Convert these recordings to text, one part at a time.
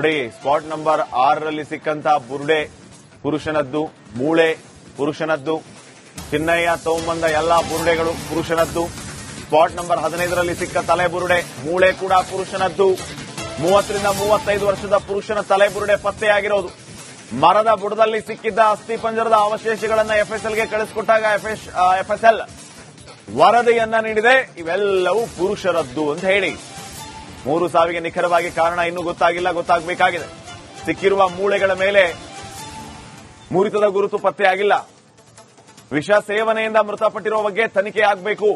ನೋಡಿ, spot number ಆರರಲ್ಲಿ ಸಿಕ್ಕಂತ ಬುರುಡೆ, ಪುರುಷನದ್ದು, ಮೂಳೆ, ಪುರುಷನದ್ದು, ಚಿನ್ನಯ್ಯ ತಗೊಂಬಂದ ಎಲ್ಲ ಬುರುಡೆಗಳು ಪುರುಷನದ್ದು. ಸ್ಪಾಟ್ ನಂಬರ್ ಹದಿನೈದರಲ್ಲಿ ಸಿಕ್ಕ ತಲೆ ಬುರುಡೆ, ಮೂಳೆ ಕೂಡ ಪುರುಷನದ್ದು. ಮೂವತ್ತರಿಂದ ಮೂವತ್ತೈದು ವರ್ಷದ ಪುರುಷನ ತಲೆ ಬುರುಡೆ ಪತ್ತೆಯಾಗಿರೋದು. ಮರದ ಬುಡದಲ್ಲಿ ಸಿಕ್ಕಿದ್ದ ಅಸ್ಥಿ ಪಂಜರದ ಅವಶೇಷಗಳನ್ನು ಎಫ್ಎಸ್ಎಲ್ಗೆ ಕಳಿಸಿಕೊಟ್ಟಾಗ ಎಫ್ಎಸ್ಎಲ್ ವರದಿಯನ್ನ ನೀಡಿದೆ. ಇವೆಲ್ಲವೂ ಪುರುಷರದ್ದು ಅಂತ ಹೇಳಿ. ಮೂರು ಸಾವಿಗೆ ನಿಖರವಾಗಿ ಕಾರಣ ಇನ್ನೂ ಗೊತ್ತಾಗಿಲ್ಲ, ಗೊತ್ತಾಗಬೇಕಾಗಿದೆ. ಸಿಕ್ಕಿರುವ ಮೂಳೆಗಳ ಮೇಲೆ ಮುರಿತದ ಗುರುತು ಪತ್ತೆಯಾಗಿಲ್ಲ. ವಿಷ ಸೇವನೆಯಿಂದ ಮೃತಪಟ್ಟಿರುವ ಬಗ್ಗೆ ತನಿಖೆ ಆಗಬೇಕು.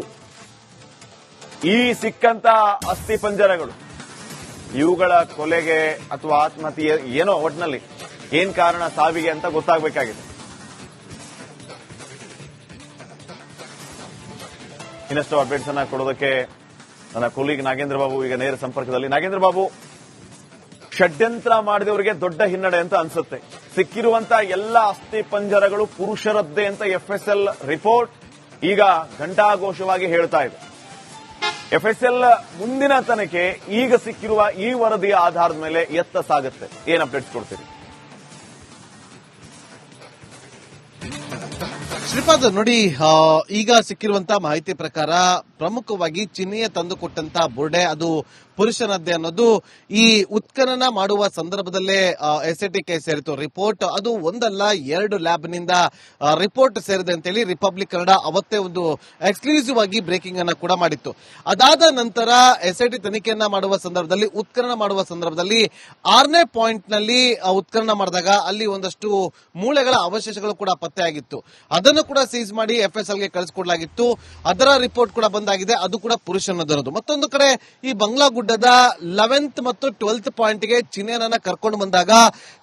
ಈ ಸಿಕ್ಕಂತ ಅಸ್ಥಿ ಪಂಜರಗಳು, ಇವುಗಳ ಕೊಲೆಗೆ ಅಥವಾ ಆತ್ಮಹತ್ಯೆ ಏನೋ ಒಟ್ನಲ್ಲಿ ಏನ್ ಕಾರಣ ಸಾವಿಗೆ ಅಂತ ಗೊತ್ತಾಗಬೇಕಾಗಿದೆ. ಇನ್ನಷ್ಟು ಅಪ್ಡೇಟ್ಸ್ ಅನ್ನ ಕೊಡೋದಕ್ಕೆ ನನ್ನ ಕೊಲೀಗ್ ನಾಗೇಂದ್ರ ಬಾಬು ಈಗ ನೇರ ಸಂಪರ್ಕದಲ್ಲಿ. ನಾಗೇಂದ್ರ ಬಾಬು, ಷಡ್ಯಂತ್ರ ಮಾಡಿದವರಿಗೆ ದೊಡ್ಡ ಹಿನ್ನಡೆ ಅಂತ ಅನ್ಸುತ್ತೆ. ಸಿಕ್ಕಿರುವಂತ ಎಲ್ಲ ಅಸ್ಥಿ ಪಂಜರಗಳು ಪುರುಷರದ್ದೇ ಅಂತ ಎಫ್ಎಸ್ಎಲ್ ರಿಪೋರ್ಟ್ ಈಗ ಘಂಟಾಘೋಷವಾಗಿ ಹೇಳ್ತಾ ಇದೆ. ಎಫ್ಎಸ್ಎಲ್ ಮುಂದಿನ ತನಿಖೆ ಈಗ ಸಿಕ್ಕಿರುವ ಈ ವರದಿಯ ಆಧಾರದ ಮೇಲೆ ಎತ್ತ ಸಾಗುತ್ತೆ. ಏನ್ ಅಪ್ಡೇಟ್ಸ್ ಕೊಡ್ತೀರಿ? ಶ್ರೀಪಾದ್, ನೋಡಿ ಈಗ ಸಿಕ್ಕಿರುವಂತಹ ಮಾಹಿತಿ ಪ್ರಕಾರ ಪ್ರಮುಖವಾಗಿ ಚಿನ್ನೆಯ ತಂದುಕೊಟ್ಟಂತಹ ಬುರ್ಡೆ, ಅದು ಪುರುಷನದ್ದೇ ಅನ್ನೋದು. ಈ ಉತ್ಖನನ ಮಾಡುವ ಸಂದರ್ಭದಲ್ಲೇ ಎಸ್ಐಟಿ ಕೆ ಸೇರಿತು. ರಿಪೋರ್ಟ್, ಅದು ಒಂದಲ್ಲ, ಎರಡು ಲ್ಯಾಬ್ನಿಂದ ರಿಪೋರ್ಟ್ ಸೇರಿದೆ ಅಂತೇಳಿ ರಿಪಬ್ಲಿಕ್ ಕನ್ನಡ ಅವತ್ತೇ ಒಂದು ಎಕ್ಸ್ಕ್ಲೂಸಿವ್ ಆಗಿ ಬ್ರೇಕಿಂಗ್ ಅನ್ನ ಕೂಡ ಮಾಡಿತ್ತು. ಅದಾದ ನಂತರ ಎಸ್ಐಟಿ ತನಿಖೆಯನ್ನ ಮಾಡುವ ಸಂದರ್ಭದಲ್ಲಿ, ಉತ್ಖನನ ಮಾಡುವ ಸಂದರ್ಭದಲ್ಲಿ ಆರನೇ ಪಾಯಿಂಟ್ನಲ್ಲಿ ಉತ್ಖನನ ಮಾಡಿದಾಗ ಅಲ್ಲಿ ಒಂದಷ್ಟು ಮೂಳೆಗಳ ಅವಶೇಷಗಳು ಕೂಡ ಪತ್ತೆಯಾಗಿತ್ತು. ಅದನ್ನು ಕೂಡ ಸೀಸ್ ಮಾಡಿ ಎಫ್ಎಸ್ಎಲ್ಗೆ ಕಳಿಸಿಕೊಡಲಾಗಿತ್ತು. ಅದರ ರಿಪೋರ್ಟ್ ಕೂಡ ಬಂದಾಗಿದೆ ಅದು ಕೂಡ ಪುರುಷನದರದು ಮತ್ತೊಂದು ಕಡೆ ಈ ಬಂಗ್ಲಾ ಗುಡ್ಡದ ಲೆವೆಂತ್ ಮತ್ತು ಟ್ವೆಲ್ತ್ ಪಾಯಿಂಟ್ಗೆ ಚಿನೇನನ್ನ ಕರ್ಕೊಂಡು ಬಂದಾಗ,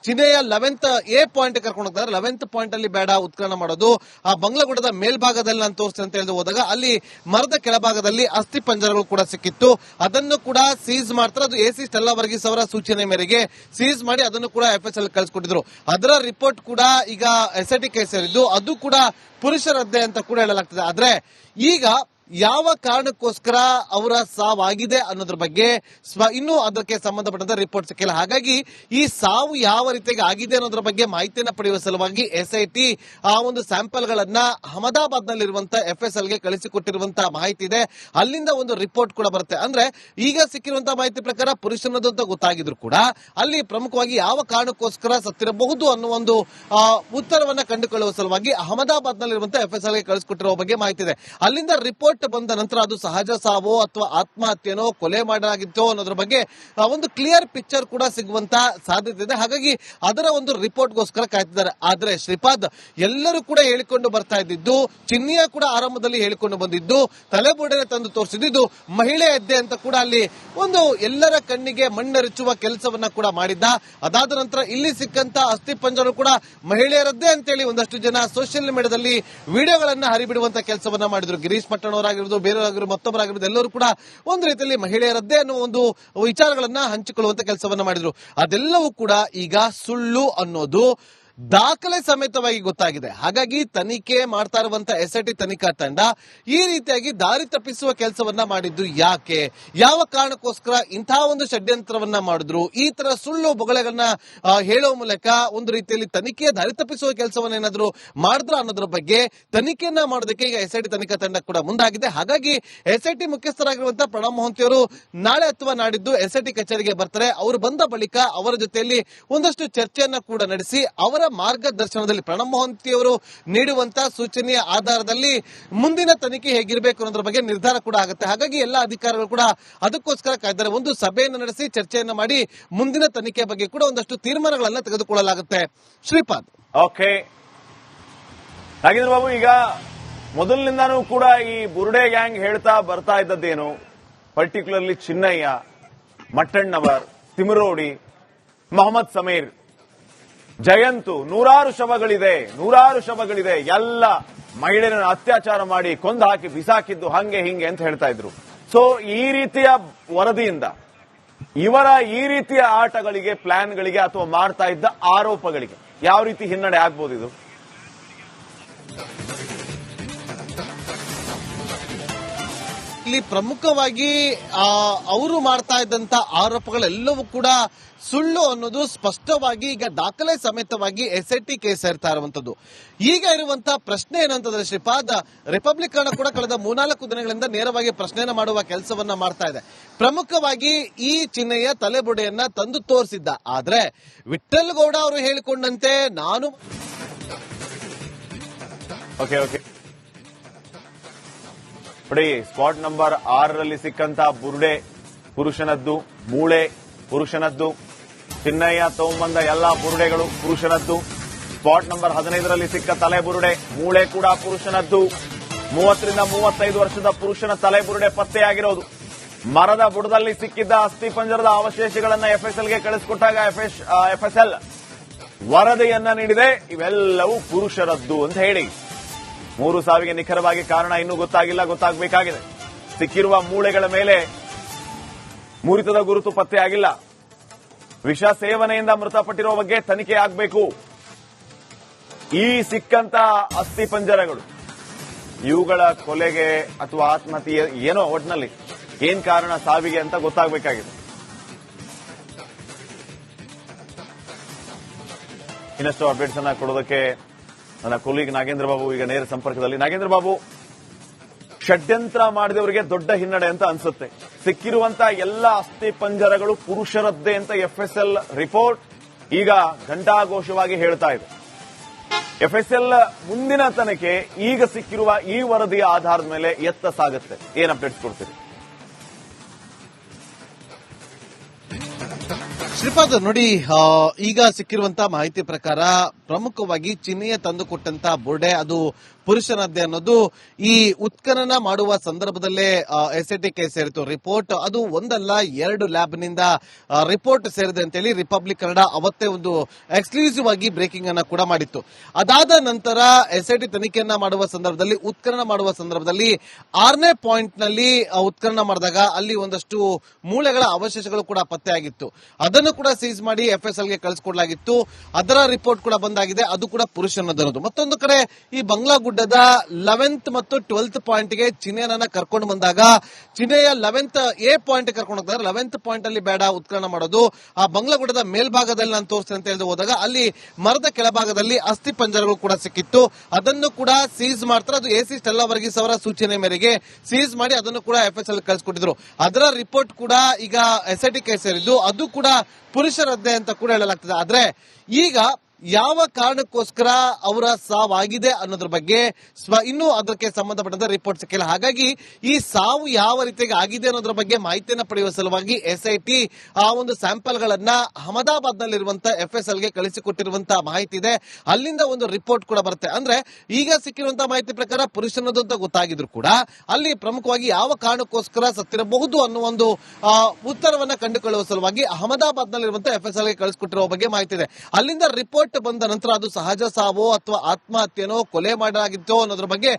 ಚಿನೆಯ ಲೆವೆಂತ್ ಎ ಪಾಯಿಂಟ್ ಕರ್ಕೊಂಡು ಹೋಗ್ತಾರೆ. ಲೆವೆಂತ್ ಪಾಯಿಂಟ್ ಅಲ್ಲಿ ಬೇಡ, ಉತ್ಕರಣ ಮಾಡೋದು. ಆ ಬಂಗ್ಲಾ ಗುಡ್ಡದ ಮೇಲ್ಭಾಗದಲ್ಲಿ ನಾನು ತೋರಿಸ್ತೇನೆ ಅಂತ ಹೇಳಿದು ಹೋದಾಗ, ಅಲ್ಲಿ ಮರದ ಕೆಳಭಾಗದಲ್ಲಿ ಅಸ್ಥಿ ಪಂಜರಗಳು ಕೂಡ ಸಿಕ್ಕಿತ್ತು. ಅದನ್ನು ಕೂಡ ಸೀಸ್ ಮಾಡ್ತಾರೆ. ಅದು ಎ ಸಿ ಸ್ಟೆಲ್ಲಾ ವರ್ಗೀಸ್ ಅವರ ಸೂಚನೆ ಮೇರೆಗೆ ಸೀಸ್ ಮಾಡಿ ಅದನ್ನು ಕೂಡ ಎಫ್ ಎಸ್ ಎಲ್ ಕಳಿಸ್ಕೊಟ್ಟಿದ್ರು. ಅದರ ರಿಪೋರ್ಟ್ ಕೂಡ ಈಗ ಎಸ್ ಐ ಟಿ ಅದು ಕೂಡ ಪುರುಷರದ್ದೇ ಅಂತ ಕೂಡ ಹೇಳಲಾಗ್ತದೆ. ಆದ್ರೆ ಈಗ ಯಾವ ಕಾರಣಕ್ಕೋಸ್ಕರ ಅವರ ಸಾವಾಗಿದೆ ಅನ್ನೋದ್ರ ಬಗ್ಗೆ ಸ್ವ ಇನ್ನೂ ಅದಕ್ಕೆ ಸಂಬಂಧಪಟ್ಟಂತ ರಿಪೋರ್ಟ್ ಸಿಕ್ಕಿಲ್ಲ. ಹಾಗಾಗಿ ಈ ಸಾವು ಯಾವ ರೀತಿಯಾಗಿ ಆಗಿದೆ ಅನ್ನೋದ್ರ ಬಗ್ಗೆ ಮಾಹಿತಿಯನ್ನು ಪಡೆಯುವ ಸಲುವಾಗಿ ಎಸ್ ಐ ಟಿ ಆ ಒಂದು ಸ್ಯಾಂಪಲ್ ಗಳನ್ನ ಅಹಮದಾಬಾದ್ ನಲ್ಲಿರುವಂತಹ ಎಫ್ ಎಸ್ ಎಲ್ಗೆ ಕಳಿಸಿಕೊಟ್ಟಿರುವಂತಹ ಮಾಹಿತಿ ಇದೆ. ಅಲ್ಲಿಂದ ಒಂದು ರಿಪೋರ್ಟ್ ಕೂಡ ಬರುತ್ತೆ. ಅಂದ್ರೆ ಈಗ ಸಿಕ್ಕಿರುವಂತಹ ಮಾಹಿತಿ ಪ್ರಕಾರ ಪುರುಷನದು ಅಂತ ಗೊತ್ತಾಗಿದ್ರು ಕೂಡ ಅಲ್ಲಿ ಪ್ರಮುಖವಾಗಿ ಯಾವ ಕಾರಣಕ್ಕೋಸ್ಕರ ಸತ್ತಿರಬಹುದು ಅನ್ನೋ ಒಂದು ಉತ್ತರವನ್ನ ಕಂಡುಕೊಳ್ಳುವ ಸಲುವಾಗಿ ಅಹಮದಾಬಾದ್ ನಲ್ಲಿರುವಂತಹ ಎಫ್ ಎಸ್ ಎಲ್ಗೆ ಕಳಿಸಿಕೊಟ್ಟಿರುವ ಬಗ್ಗೆ ಮಾಹಿತಿ ಇದೆ. ಅಲ್ಲಿಂದ ರಿಪೋರ್ಟ್ ಬಂದ ನಂತರ ಅದು ಸಹಜ ಸಾವೋ ಅಥವಾ ಆತ್ಮಹತ್ಯೆನೋ ಕೊಲೆ ಮಾಡಲಾಗಿತ್ತೋ ಅನ್ನೋದ್ರ ಬಗ್ಗೆ ಒಂದು ಕ್ಲಿಯರ್ ಪಿಕ್ಚರ್ ಕೂಡ ಸಿಗುವಂತ ಸಾಧ್ಯತೆ ಇದೆ. ಹಾಗಾಗಿ ಅದರ ಒಂದು ರಿಪೋರ್ಟ್ಗೋಸ್ಕರ ಕಾಯ್ತಿದ್ದಾರೆ. ಆದ್ರೆ ಶ್ರೀಪಾದ್ ಎಲ್ಲರೂ ಕೂಡ ಹೇಳಿಕೊಂಡು ಬರ್ತಾ ಇದ್ದಿದ್ದು, ಚಿನ್ನಿಯ ಕೂಡ ಆರಂಭದಲ್ಲಿ ಹೇಳಿಕೊಂಡು ಬಂದಿದ್ದು ತಲೆಬುಡನೆ ತಂದು ತೋರಿಸಿದ್ದು ಮಹಿಳೆಯದ್ದೇ ಅಂತ ಕೂಡ ಅಲ್ಲಿ ಒಂದು ಎಲ್ಲರ ಕಣ್ಣಿಗೆ ಮಣ್ಣೆರಚುವ ಕೆಲಸವನ್ನ ಕೂಡ ಮಾಡಿದ್ದ. ಅದಾದ ನಂತರ ಇಲ್ಲಿ ಸಿಕ್ಕಂತ ಅಸ್ಥಿ ಪಂಜರು ಕೂಡ ಮಹಿಳೆಯರದ್ದೇ ಅಂತೇಳಿ ಒಂದಷ್ಟು ಜನ ಸೋಷಿಯಲ್ ಮೀಡಿಯಾದಲ್ಲಿ ವಿಡಿಯೋಗಳನ್ನ ಹರಿಬಿಡುವಂತ ಕೆಲಸವನ್ನ ಮಾಡಿದ್ರು. ಗಿರೀಶ್ ಮಟ್ಟಣ್ಣವರಾಗಿರ್ಬೋದು ಬೇರೆಯವರಾಗಿರ್ಬೋದು, ಮತ್ತೊಬ್ಬರಾಗಿರ್ಬೋದು, ಎಲ್ಲರೂ ಕೂಡ ಒಂದು ರೀತಿಯಲ್ಲಿ ಮಹಿಳೆಯರದ್ದೇ ಅನ್ನೋ ಒಂದು ವಿಚಾರಗಳನ್ನ ಹಂಚಿಕೊಳ್ಳುವಂತ ಕೆಲಸವನ್ನ ಮಾಡಿದ್ರು. ಅದೆಲ್ಲವೂ ಕೂಡ ಈಗ ಸುಳ್ಳು ಅನ್ನೋದು ದಾಖಲೆ ಸಮೇತವಾಗಿ ಗೊತ್ತಾಗಿದೆ. ಹಾಗಾಗಿ ತನಿಖೆ ಮಾಡ್ತಾ ಇರುವಂತ ಎಸ್ ಐ ಟಿ ತನಿಖಾ ತಂಡ ಈ ರೀತಿಯಾಗಿ ದಾರಿ ತಪ್ಪಿಸುವ ಕೆಲಸವನ್ನ ಮಾಡಿದ್ದು ಯಾಕೆ? ಯಾವ ಕಾರಣಕ್ಕೋಸ್ಕರ ಇಂತಹ ಒಂದು ಷಡ್ಯಂತ್ರವನ್ನ ಮಾಡಿದ್ರು? ಈ ತರ ಸುಳ್ಳು ಬೊಗಳೆಗಳನ್ನ ಹೇಳುವ ಮೂಲಕ ಒಂದು ರೀತಿಯಲ್ಲಿ ತನಿಖೆ ದಾರಿ ತಪ್ಪಿಸುವ ಕೆಲಸವನ್ನ ಏನಾದ್ರು ಮಾಡಿದ್ರ ಅನ್ನೋದ್ರ ಬಗ್ಗೆ ತನಿಖೆಯನ್ನ ಮಾಡೋದಕ್ಕೆ ಈಗ ಎಸ್ ಐ ಟಿ ತನಿಖಾ ತಂಡ ಕೂಡ ಮುಂದಾಗಿದೆ. ಹಾಗಾಗಿ ಎಸ್ ಐ ಟಿ ಮುಖ್ಯಸ್ಥರಾಗಿರುವಂತಹ ಪ್ರಣಬ್ ಮೊಹಂತಿ ಅವರು ನಾಳೆ ಅಥವಾ ನಾಡಿದ್ದು ಎಸ್ ಐ ಟಿ ಕಚೇರಿಗೆ ಬರ್ತಾರೆ. ಅವರು ಬಂದ ಬಳಿಕ ಅವರ ಜೊತೆಯಲ್ಲಿ ಒಂದಷ್ಟು ಚರ್ಚೆಯನ್ನ ಕೂಡ ನಡೆಸಿ ಅವರ ಮಾರ್ಗದರ್ಶನದಲ್ಲಿ ಪ್ರಣಬ್ ಮೊಹಂತಿ ಅವರು ನೀಡುವಂತಹ ಸೂಚನೆಯ ಆಧಾರದಲ್ಲಿ ಮುಂದಿನ ತನಿಖೆ ಹೇಗಿರಬೇಕು ಅನ್ನೋದ್ರ ಬಗ್ಗೆ ನಿರ್ಧಾರ ಕೂಡ ಆಗುತ್ತೆ. ಹಾಗಾಗಿ ಎಲ್ಲ ಅಧಿಕಾರಿಗಳು ಕೂಡ ಅದಕ್ಕೋಸ್ಕರ ಕಾಯ್ದಾರೆ ಒಂದು ಸಭೆಯನ್ನು ನಡೆಸಿ ಚರ್ಚೆಯನ್ನು ಮಾಡಿ ಮುಂದಿನ ತನಿಖೆ ಬಗ್ಗೆ ಕೂಡ ಒಂದಷ್ಟು ತೀರ್ಮಾನಗಳನ್ನ ತೆಗೆದುಕೊಳ್ಳಲಾಗುತ್ತೆ. ಶ್ರೀಪಾದ್. ಓಕೆ. ನಾಗೇಂದ್ರ ಬಾಬು, ಈಗ ಮೊದಲಿನಿಂದಾನೂ ಕೂಡ ಈ ಬುರುಡೆ ಗ್ಯಾಂಗ್ ಹೇಳ್ತಾ ಬರ್ತಾ ಇದ್ದದ್ದೇನು? ಪರ್ಟಿಕ್ಯುಲರ್ಲಿ ಚಿನ್ನಯ್ಯ, ಮಟ್ಟಣ್ಣವರ್, ತಿಮರೋಡಿ, ಮೊಹಮ್ಮದ್ ಸಮೀರ್ ಜಯಂತು, ನೂರಾರು ಶವಗಳಿದೆ ನೂರಾರು ಶವಗಳಿದೆ. ಎಲ್ಲ ಮಹಿಳೆಯರನ್ನು ಅತ್ಯಾಚಾರ ಮಾಡಿ ಕೊಂದು ಹಾಕಿ, ಬಿಸಾಕಿದ್ದು ಹಂಗೆ, ಹಿಂಗೆ ಅಂತ ಹೇಳ್ತಾ ಇದ್ರು. ಸೊ ಈ ರೀತಿಯ ವರದಿಯಿಂದ, ಇವರ ಈ ರೀತಿಯ ಆಟಗಳಿಗೆ ಪ್ಲಾನ್ಗಳಿಗೆ ಅಥವಾ ಮಾಡ್ತಾ ಇದ್ದ ಆರೋಪಗಳಿಗೆ, ಯಾವ ರೀತಿ ಹಿನ್ನಡೆ ಆಗ್ಬೋದು ಇದು? ಎಕ್ಸಾಕ್ಟ್ಲಿ ಪ್ರಮುಖವಾಗಿ ಅವರು ಮಾಡ್ತಾ ಇದ್ದಂತ ಆರೋಪಗಳೆಲ್ಲವೂ ಕೂಡ ಸುಳ್ಳು ಅನ್ನೋದು ಸ್ಪಷ್ಟವಾಗಿ ಈಗ ದಾಖಲೆ ಸಮೇತವಾಗಿ ಎಸ್ ಐ ಟಿ ಕೇಸ್ ಇರ್ತಾ ಇರುವಂತದ್ದು. ಈಗ ಇರುವಂತಹ ಪ್ರಶ್ನೆ ಏನಂತಂದ್ರೆ ಶ್ರೀಪಾದ ರಿಪಬ್ಲಿಕ್ ಅನ್ನು ಕೂಡ ಕಳೆದ ಮೂರ್ನಾಲ್ಕು ದಿನಗಳಿಂದ ನೇರವಾಗಿ ಪ್ರಶ್ನೆಯನ್ನು ಮಾಡುವ ಕೆಲಸವನ್ನ ಮಾಡ್ತಾ ಇದೆ. ಪ್ರಮುಖವಾಗಿ ಈ ಚಿಹ್ನೆಯ ತಲೆಬುಡೆಯನ್ನ ತಂದು ತೋರಿಸಿದ್ದ. ಆದ್ರೆ ವಿಠಲ್ ಗೌಡ ಅವರು ಹೇಳಿಕೊಂಡಂತೆ ನಾನು ಓಕೆ ಓಕೆ ನೋಡಿ ಸ್ಪಾಟ್ ನಂಬರ್ ಆರರಲ್ಲಿ ಸಿಕ್ಕಂತ ಬುರುಡೆ, ಪುರುಷನದ್ದು, ಮೂಳೆ, ಪುರುಷನದ್ದು, ಚಿನ್ನಯ್ಯ ತಗೊಂಬಂದ ಎಲ್ಲ ಬುರುಡೆಗಳು ಪುರುಷನದ್ದು. ಸ್ಪಾಟ್ ನಂಬರ್ ಹದಿನೈದರಲ್ಲಿ ಸಿಕ್ಕ ತಲೆ ಬುರುಡೆ, ಮೂಳೆ ಕೂಡ ಪುರುಷನದ್ದು. ಮೂವತ್ತರಿಂದ ಮೂವತ್ತೈದು ವರ್ಷದ ಪುರುಷನ ತಲೆ ಬುರುಡೆ ಪತ್ತೆಯಾಗಿರೋದು. ಮರದ ಬುಡದಲ್ಲಿ ಸಿಕ್ಕಿದ್ದ ಅಸ್ಥಿ ಪಂಜರದ ಅವಶೇಷಗಳನ್ನ ಎಫ್ಎಸ್ಎಲ್ಗೆ ಕಳಿಸಿಕೊಟ್ಟಾಗ ಎಫ್ಎಸ್ಎಲ್ ವರದಿಯನ್ನ ನೀಡಿದೆ. ಇವೆಲ್ಲವೂ ಪುರುಷರದ್ದು ಅಂತ ಹೇಳಿ. ಮೂರು ಸಾವಿಗೆ ನಿಖರವಾಗಿ ಕಾರಣ ಇನ್ನೂ ಗೊತ್ತಾಗಿಲ್ಲ, ಗೊತ್ತಾಗಬೇಕಾಗಿದೆ. ಸಿಕ್ಕಿರುವ ಮೂಳೆಗಳ ಮೇಲೆ ಮುರಿತದ ಗುರುತು ಪತ್ತೆಯಾಗಿಲ್ಲ. ವಿಷ ಸೇವನೆಯಿಂದ ಮೃತಪಟ್ಟಿರುವ ಬಗ್ಗೆ ತನಿಖೆ ಆಗಬೇಕು. ಈ ಸಿಕ್ಕಂತ ಅಸ್ಥಿ ಪಂಜರಗಳು, ಇವುಗಳ ಕೊಲೆಗೆ ಅಥವಾ ಆತ್ಮಹತ್ಯೆ ಏನೋ ಒಟ್ನಲ್ಲಿ ಏನ್ ಕಾರಣ ಸಾವಿಗೆ ಅಂತ ಗೊತ್ತಾಗಬೇಕಾಗಿದೆ. ಇನ್ನಷ್ಟು ಅಪ್ಡೇಟ್ಸ್ ಅನ್ನ ಕೊಡೋದಕ್ಕೆ ನನ್ನ ಕೊಲೀಗ್ ನಾಗೇಂದ್ರ ಬಾಬು ಈಗ ನೇರ ಸಂಪರ್ಕದಲ್ಲಿ. ನಾಗೇಂದ್ರ ಬಾಬು, ಷಡ್ಯಂತ್ರ ಮಾಡಿದವರಿಗೆ ದೊಡ್ಡ ಹಿನ್ನಡೆ ಅಂತ ಅನ್ಸುತ್ತೆ. ಸಿಕ್ಕಿರುವಂತ ಎಲ್ಲ ಅಸ್ಥಿ ಪಂಜರಗಳು ಪುರುಷರದ್ದೇ ಅಂತ ಎಫ್ಎಸ್ಎಲ್ ರಿಪೋರ್ಟ್ ಈಗ ಘಂಟಾಘೋಷವಾಗಿ ಹೇಳ್ತಾ ಇದೆ. ಎಫ್ಎಸ್ಎಲ್ ಮುಂದಿನ ತನಿಖೆ ಈಗ ಸಿಕ್ಕಿರುವ ಈ ವರದಿಯ ಆಧಾರದ ಮೇಲೆ ಎತ್ತ ಸಾಗುತ್ತೆ. ಏನ್ ಅಪ್ಡೇಟ್ಸ್ ಕೊಡ್ತೀರಿ? ಶ್ರೀಪಾದ್ ನೋಡಿ ಈಗ ಸಿಕ್ಕಿರುವಂತಹ ಮಾಹಿತಿ ಪ್ರಕಾರ ಪ್ರಮುಖವಾಗಿ ಚಿನ್ನೆಯ ತಂದು ಕೊಟ್ಟಂತ ಬುರ್ಡೆ ಅದು ಪುರುಷನದ್ದೇ ಅನ್ನೋದು ಈ ಉತ್ಖನನ ಮಾಡುವ ಸಂದರ್ಭದಲ್ಲೇ ಎಸ್ ಐ ಟಿ ಕೆ ಸೇರಿತು. ರಿಪೋರ್ಟ್, ಅದು ಒಂದಲ್ಲ, ಎರಡು ಲ್ಯಾಬ್ನಿಂದ ರಿಪೋರ್ಟ್ ಸೇರಿದೆ ಅಂತ ಹೇಳಿ ರಿಪಬ್ಲಿಕ್ ಕನ್ನಡ ಅವತ್ತೇ ಒಂದು ಎಕ್ಸ್ಕ್ಲೂಸಿವ್ ಆಗಿ ಬ್ರೇಕಿಂಗ್ ಅನ್ನ ಕೂಡ ಮಾಡಿತ್ತು. ಅದಾದ ನಂತರ ಎಸ್ ಐ ಟಿ ತನಿಖೆಯನ್ನ ಮಾಡುವ ಸಂದರ್ಭದಲ್ಲಿ, ಉತ್ಖನನ ಮಾಡುವ ಸಂದರ್ಭದಲ್ಲಿ ಆರನೇ ಪಾಯಿಂಟ್ನಲ್ಲಿ ಉತ್ಖನನ ಮಾಡಿದಾಗ ಅಲ್ಲಿ ಒಂದಷ್ಟು ಮೂಳೆಗಳ ಅವಶೇಷಗಳು ಕೂಡ ಪತ್ತೆ ಆಗಿತ್ತು. ಅದನ್ನು ಕೂಡ ಸೀಸ್ ಮಾಡಿ ಎಫ್ ಎಫ್ಎಸ್ಎಲ್ಗೆ ಕಳಿಸಿಕೊಡಲಾಗಿತ್ತು. ಅದರ ರಿಪೋರ್ಟ್ ಕೂಡ ಬಂದಾಗಿದೆ. ಅದು ಕೂಡ ಪುರುಷನದ್ದು ಮತ್ತೊಂದು ಕಡೆ ಈ ಬಂಗ್ಲಾ ಗುಡ್ಡದ ಲೆವೆಂತ್ ಮತ್ತು ಟ್ವೆಲ್ತ್ ಪಾಯಿಂಟ್ಗೆ ಚಿನ್ನೆಯನ್ನ ಕರ್ಕೊಂಡು ಬಂದಾಗ ಚಿನ್ನೆಯ ಲೆವೆಂತ್ ಎ ಪಾಯಿಂಟ್ ಕರ್ಕೊಂಡು ಹೋಗ್ತಾರೆ. ಲೆವೆಂತ್ ಪಾಯಿಂಟ್ ಅಲ್ಲಿ ಬೇಡ, ಉತ್ಕರಣ ಮಾಡೋದು. ಆ ಬಂಗ್ಲಾ ಗುಡ್ಡದ ಮೇಲ್ಭಾಗದಲ್ಲಿ ನಾನು ತೋರಿಸ್ತೇನೆ ಅಂತ ಹೇಳಿದ ಹೋದಾಗ, ಅಲ್ಲಿ ಮರದ ಕೆಳಭಾಗದಲ್ಲಿ ಅಸ್ಥಿ ಪಂಜರಗಳು ಕೂಡ ಸಿಕ್ಕಿತ್ತು. ಅದನ್ನು ಕೂಡ ಸೀಸ್ ಮಾಡ್ತಾರೆ. ಅದು ಎ ಸಿ ಸ್ಟೆಲ್ಲಾ ವರ್ಗೀಸ್ ಅವರ ಸೂಚನೆ ಮೇರೆಗೆ ಸೀಸ್ ಮಾಡಿ ಅದನ್ನು ಕೂಡ ಎಫ್ ಎಸ್ ಎಲ್ ಕಳಿಸ್ಕೊಟ್ಟಿದ್ರು. ಅದರ ರಿಪೋರ್ಟ್ ಕೂಡ ಈಗ ಎಸ್ ಕೇಸ್ ಸೇರಿದ್ದು ಅದು ಕೂಡ ಪುರುಷರದ್ದೇ ಅಂತ ಕೂಡ ಹೇಳಲಾಗ್ತದೆ. ಆದ್ರೆ ಈಗ ಯಾವ ಕಾರಣಕ್ಕೋಸ್ಕರ ಅವರ ಸಾವಾಗಿದೆ ಅನ್ನೋದ್ರ ಬಗ್ಗೆ ಸ್ವ ಇನ್ನೂ ಅದಕ್ಕೆ ಸಂಬಂಧಪಟ್ಟಂತ ರಿಪೋರ್ಟ್ ಸಿಕ್ಕಿಲ್ಲ ಹಾಗಾಗಿ ಈ ಸಾವು ಯಾವ ರೀತಿಯಾಗಿ ಆಗಿದೆ ಅನ್ನೋದ್ರ ಬಗ್ಗೆ ಮಾಹಿತಿಯನ್ನು ಪಡೆಯುವ ಸಲುವಾಗಿ ಎಸ್ ಐ ಟಿ ಆ ಒಂದು ಸ್ಯಾಂಪಲ್ ಗಳನ್ನ ಅಹಮದಾಬಾದ್ ನಲ್ಲಿರುವಂತಹ ಎಫ್ ಎಸ್ ಎಲ್ಗೆ ಕಳಿಸಿಕೊಟ್ಟಿರುವಂತಹ ಮಾಹಿತಿ ಇದೆ. ಅಲ್ಲಿಂದ ಒಂದು ರಿಪೋರ್ಟ್ ಕೂಡ ಬರುತ್ತೆ. ಅಂದ್ರೆ ಈಗ ಸಿಕ್ಕಿರುವಂತಹ ಮಾಹಿತಿ ಪ್ರಕಾರ ಪುರುಷನದು ಅಂತ ಗೊತ್ತಾಗಿದ್ರು ಕೂಡ ಅಲ್ಲಿ ಪ್ರಮುಖವಾಗಿ ಯಾವ ಕಾರಣಕ್ಕೋಸ್ಕರ ಸತ್ತಿರಬಹುದು ಅನ್ನೋ ಒಂದು ಉತ್ತರವನ್ನ ಕಂಡುಕೊಳ್ಳುವ ಸಲುವಾಗಿ ಅಹಮದಾಬಾದ್ ನಲ್ಲಿರುವಂತಹ ಎಫ್ ಎಸ್ ಎಲ್ಗೆ ಕಳಿಸಿಕೊಟ್ಟಿರುವ ಬಗ್ಗೆ ಮಾಹಿತಿ ಇದೆ. ಅಲ್ಲಿಂದ ರಿಪೋರ್ಟ್ ಬಂದ ನಂತರ ಅದು ಸಹಜ ಸಾವೋ ಅಥವಾ ಆತ್ಮಹತ್ಯೆನೋ ಕೊಲೆ ಮಾಡಲಾಗಿತ್ತೋ ಅನ್ನೋದ್ರ ಬಗ್ಗೆ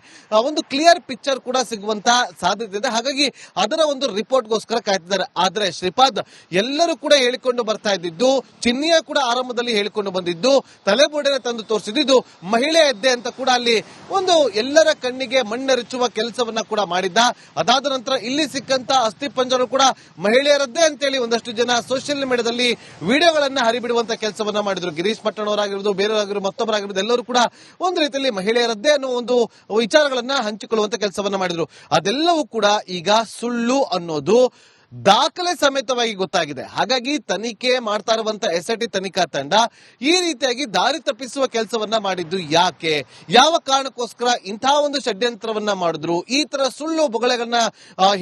ಒಂದು ಕ್ಲಿಯರ್ ಪಿಕ್ಚರ್ ಕೂಡ ಸಿಗುವಂತ ಸಾಧ್ಯತೆ ಇದೆ. ಹಾಗಾಗಿ ಅದರ ಒಂದು ರಿಪೋರ್ಟ್ಗೋಸ್ಕರ ಕಾಯ್ತಿದ್ದಾರೆ. ಆದ್ರೆ ಶ್ರೀಪಾದ್ ಎಲ್ಲರೂ ಕೂಡ ಹೇಳಿಕೊಂಡು ಬರ್ತಾ ಇದ್ದಿದ್ದು, ಚಿನ್ನಿಯ ಕೂಡ ಆರಂಭದಲ್ಲಿ ಹೇಳಿಕೊಂಡು ಬಂದಿದ್ದು ತಲೆಬೋಡೆನ ತಂದು ತೋರಿಸಿದ್ದು, ಮಹಿಳೆ ಎದ್ದೆ ಅಂತ ಕೂಡ ಅಲ್ಲಿ ಒಂದು ಎಲ್ಲರ ಕಣ್ಣಿಗೆ ಮಣ್ಣೆರಚುವ ಕೆಲಸವನ್ನ ಕೂಡ ಮಾಡಿದ್ದ. ಅದಾದ ನಂತರ ಇಲ್ಲಿ ಸಿಕ್ಕಂತ ಅಸ್ಥಿ ಪಂಜರು ಕೂಡ ಮಹಿಳೆಯರದ್ದೇ ಅಂತೇಳಿ ಒಂದಷ್ಟು ಜನ ಸೋಷಿಯಲ್ ಮೀಡಿಯಾದಲ್ಲಿ ವಿಡಿಯೋಗಳನ್ನ ಹರಿಬಿಡುವಂತ ಕೆಲಸವನ್ನ ಮಾಡಿದ್ರು. ಗಿರೀಶ್ ಪಟ್ಟಣವರಾಗಿರೋದು ಬೇರೆಯವರಾಗಿರೋದು, ಮತ್ತೊಬ್ಬರಾಗಿರೋದು ಎಲ್ಲರೂ ಕೂಡ ಒಂದು ರೀತಿಯಲ್ಲಿ ಮಹಿಳೆಯರದ್ದೇ ಅನ್ನೋ ಒಂದು ವಿಚಾರಗಳನ್ನ ಹಂಚಿಕೊಳ್ಳುವಂತ ಕೆಲಸವನ್ನ ಮಾಡಿದ್ರು. ಅದೆಲ್ಲವೂ ಕೂಡ ಈಗ ಸುಳ್ಳು ಅನ್ನೋದು ದಾಖಲೆ ಸಮೇತವಾಗಿ ಗೊತ್ತಾಗಿದೆ. ಹಾಗಾಗಿ ತನಿಖೆ ಮಾಡ್ತಾ ಇರುವಂತ ಎಸ್ ಐ ಟಿ ತನಿಖಾ ತಂಡ ಈ ರೀತಿಯಾಗಿ ದಾರಿ ತಪ್ಪಿಸುವ ಕೆಲಸವನ್ನ ಮಾಡಿದ್ದು ಯಾಕೆ? ಯಾವ ಕಾರಣಕ್ಕೋಸ್ಕರ ಇಂತಹ ಒಂದು ಷಡ್ಯಂತ್ರವನ್ನ ಮಾಡಿದ್ರು? ಈ ತರ ಸುಳ್ಳು ಬೊಗಳೆಗಳನ್ನ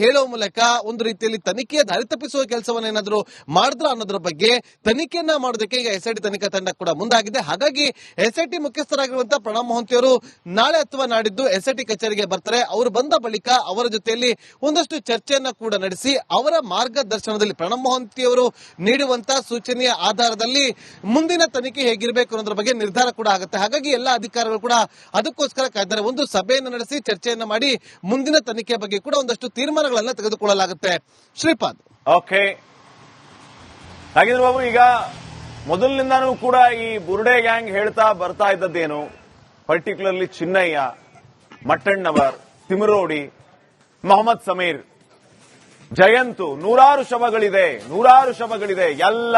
ಹೇಳೋ ಮೂಲಕ ಒಂದು ರೀತಿಯಲ್ಲಿ ತನಿಖೆಯ ದಾರಿ ತಪ್ಪಿಸುವ ಕೆಲಸವನ್ನ ಏನಾದ್ರು ಮಾಡಿದ್ರ ಅನ್ನೋದ್ರ ಬಗ್ಗೆ ತನಿಖೆಯನ್ನ ಮಾಡೋದಕ್ಕೆ ಈಗ ಎಸ್ ಐ ಟಿ ತನಿಖಾ ತಂಡ ಕೂಡ ಮುಂದಾಗಿದೆ. ಹಾಗಾಗಿ ಎಸ್ ಐ ಟಿ ಮುಖ್ಯಸ್ಥರಾಗಿರುವಂತಹ ಪ್ರಣಬ್ ನಾಳೆ ಅಥವಾ ನಾಡಿದ್ದು ಎಸ್ ಐ ಟಿ ಕಚೇರಿಗೆ ಬರ್ತಾರೆ. ಅವರು ಬಂದ ಬಳಿಕ ಅವರ ಜೊತೆಯಲ್ಲಿ ಒಂದಷ್ಟು ಚರ್ಚೆಯನ್ನ ಕೂಡ ನಡೆಸಿ ಅವರ ಮಾರ್ಗದರ್ಶನದಲ್ಲಿ ಪ್ರಣಬ್ ಮೋಹಂತಿಯವರು ನೀಡುವಂತ ಸೂಚನೆಯ ಆಧಾರದಲ್ಲಿ ಮುಂದಿನ ತನಿಖೆ ಹೇಗಿರಬೇಕು ಅನ್ನೋದ್ರ ಬಗ್ಗೆ ನಿರ್ಧಾರ ಕೂಡ ಆಗುತ್ತೆ. ಹಾಗಾಗಿ ಎಲ್ಲ ಅಧಿಕಾರಿಗಳು ಕೂಡ ಅದಕ್ಕೋಸ್ಕರ ಕಾಯ್ದಾರೆ ಒಂದು ಸಭೆಯನ್ನು ನಡೆಸಿ ಚರ್ಚೆಯನ್ನು ಮಾಡಿ ಮುಂದಿನ ತನಿಖೆ ಬಗ್ಗೆ ಕೂಡ ಒಂದಷ್ಟು ತೀರ್ಮಾನಗಳನ್ನ ತೆಗೆದುಕೊಳ್ಳಲಾಗುತ್ತೆ. ಶ್ರೀಪಾದ್. ಓಕೆ. ಬಾಬು, ಈಗ ಮೊದಲಿನಿಂದಾನೂ ಕೂಡ ಈ ಬುರುಡೆ ಗ್ಯಾಂಗ್ ಹೇಳ್ತಾ ಬರ್ತಾ ಇದ್ದದ್ದೇನು? ಪರ್ಟಿಕ್ಯುಲರ್ಲಿ ಚಿನ್ನಯ್ಯ, ಮಟ್ಟಣ್ಣವರ್, ತಿಮರೋಡಿ, ಮೊಹಮ್ಮದ್ ಸಮೀರ್. ಜಯಂತು, ನೂರಾರು ಶವಗಳಿದೆ ನೂರಾರು ಶವಗಳಿದೆ. ಎಲ್ಲ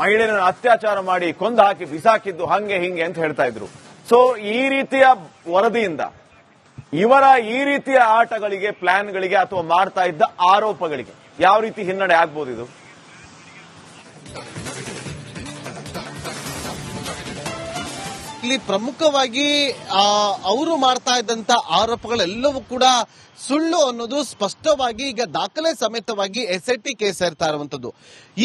ಮಹಿಳೆಯರನ್ನು ಅತ್ಯಾಚಾರ ಮಾಡಿ ಕೊಂದು ಹಾಕಿ, ಬಿಸಾಕಿದ್ದು ಹಂಗೆ ಹಿಂಗೆ ಅಂತ ಹೇಳ್ತಾ ಇದ್ರು. ಸೊ ಈ ರೀತಿಯ ವರದಿಯಿಂದ ಇವರ ಈ ರೀತಿಯ ಆಟಗಳಿಗೆ ಪ್ಲಾನ್ಗಳಿಗೆ ಅಥವಾ ಮಾಡ್ತಾ ಇದ್ದ ಆರೋಪಗಳಿಗೆ ಯಾವ ರೀತಿ ಹಿನ್ನಡೆ ಆಗ್ಬೋದು ಇದು? ಇಲ್ಲಿ ಪ್ರಮುಖವಾಗಿ ಅವರು ಮಾಡ್ತಾ ಇದ್ದಂತ ಆರೋಪಗಳೆಲ್ಲವೂ ಕೂಡ ಸುಳ್ಳು ಅನ್ನೋದು ಸ್ಪಷ್ಟವಾಗಿ ಈಗ ದಾಖಲೆ ಸಮೇತವಾಗಿ ಎಸ್ ಐ ಟಿ ಕೇಸ್ ಸೇರ್ತಾ ಇರುವಂತದ್ದು.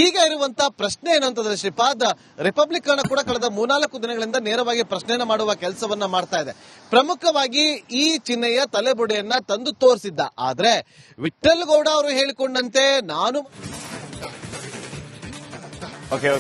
ಈಗ ಇರುವಂತ ಪ್ರಶ್ನೆ ಏನಂತಂದ್ರೆ ಶ್ರೀಪಾದ್ ರಿಪಬ್ಲಿಕನ್ ಕೂಡ ಕಳೆದ ಮೂರ್ನಾಲ್ಕು ದಿನಗಳಿಂದ ನೇರವಾಗಿ ಪ್ರಶ್ನೆಯನ್ನು ಮಾಡುವ ಕೆಲಸವನ್ನ ಮಾಡ್ತಾ ಇದೆ. ಪ್ರಮುಖವಾಗಿ ಈ ಚಿಹ್ನೆಯ ತಲೆಬುಡೆಯನ್ನ ತಂದು ತೋರಿಸಿದ್ದ. ಆದ್ರೆ ವಿಠಲ್ ಗೌಡ ಅವರು ಹೇಳಿಕೊಂಡಂತೆ ನಾನು